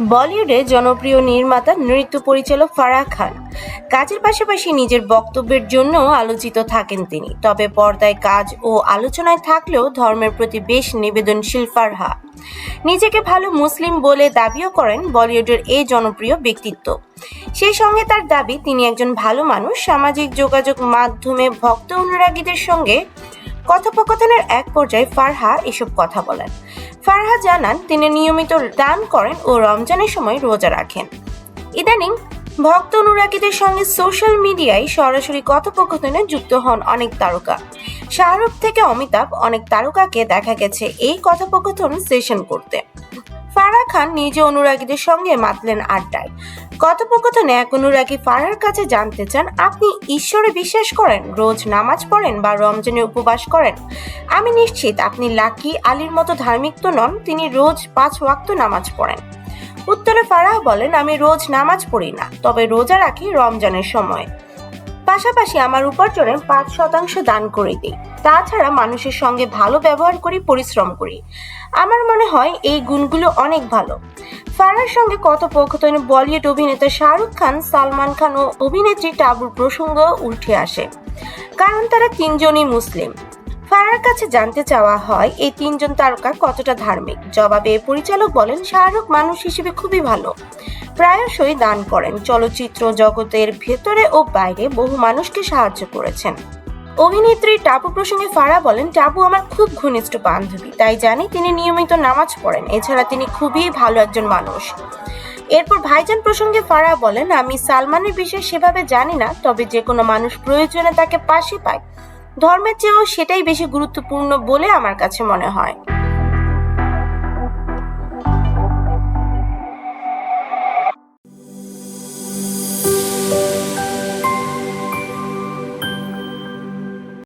বলিউডে জনপ্রিয় নির্মাতা নৃত্য পরিচালক ফারাহ খান। কাজের পাশাপাশি নিজের বক্তব্যের জন্য আলোচিত থাকেন তিনি। তবে পর্দায় কাজ ও আলোচনায় থাকলেও ধর্মের প্রতি বেশ নিবেদনশীল ফারহা। নিজেকে ভালো মুসলিম বলে দাবিও করেন বলিউডের এই জনপ্রিয় ব্যক্তিত্ব। সেই সঙ্গে তার দাবি, তিনি একজন ভালো মানুষ, সামাজিক যোগাযোগ মাধ্যমে ভক্ত অনুরাগীদের সঙ্গে কথোপকথনের এক পর্যায়ে ফারহা এসব কথা বলেন। ফারহা জানান, তিনি নিয়মিত দান করেন ও রমজানের সময় রোজা রাখেন। ইদানিং ভক্ত অনুরাগীদের সঙ্গে সোশ্যাল মিডিয়ায় সরাসরি কথোপকথনে যুক্ত হন অনেক তারকা। শাহরুখ থেকে অমিতাভ অনেক তারকাকে দেখা গেছে এই কথোপকথন সেশন করতে। ফারাহ খান নিজে অনুরাগীদের সঙ্গে মাতলেন আড্ডায়। কথোপকথনে এক অনুরাগী ফারার কাছে জানতে চান, আপনি ঈশ্বরে বিশ্বাস করেন? রোজ নামাজ পড়েন বা রমজানে উপবাস করেন? আমি নিশ্চিত আপনি লাকি আলীর মতো ধার্মিক তো নন, তিনি রোজ পাঁচ ওয়াক্ত নামাজ পড়েন। উত্তরে ফারাহ বলেন, আমি রোজ নামাজ পড়ি না, তবে রোজা রাখি রমজানের সময়। পাশাপাশি আমার উপার্জনের পাঁচ শতাংশ দান করে দিই। তাছাড়া মানুষের সঙ্গে ভালো ব্যবহার করি, পরিশ্রম করি। আমার মনে হয় এই গুণগুলো অনেক ভালো। ফারার সঙ্গে কথোপকথনে, বলিউড অভিনেতা শাহরুখ খান, সালমান খান ও অভিনেত্রী টাবুর প্রসঙ্গ উঠে আসে। কারণ তারা তিনজনই মুসলিম। ফারার কাছে জানতে চাওয়া হয়, এই তিনজন তারকা কতটা ধার্মিক? জবাবে পরিচালক বলেন, শাহরুখ মানুষ হিসেবে খুবই ভালো। প্রায়শই দান করেন। চলচ্চিত্র জগতের ভেতরে ও বাইরে বহু মানুষকে সাহায্য করেছেন। অভিনেত্রী টাপু প্রসঙ্গে ফারা বলেন, টাপু আমার খুব ঘনিষ্ঠ বান্ধবী, তাই জানি তিনি নিয়মিত নামাজ পড়েন। এছাড়া তিনি খুবই ভালো একজন মানুষ। এরপর ভাইজান প্রসঙ্গে ফারা বলেন, আমি সালমানের বিষয়ে সেভাবে জানি না, তবে যে কোনো মানুষ প্রয়োজনে তাকে পাশে পায়। ধর্মের চেয়েও সেটাই বেশি গুরুত্বপূর্ণ বলে আমার কাছে মনে হয়।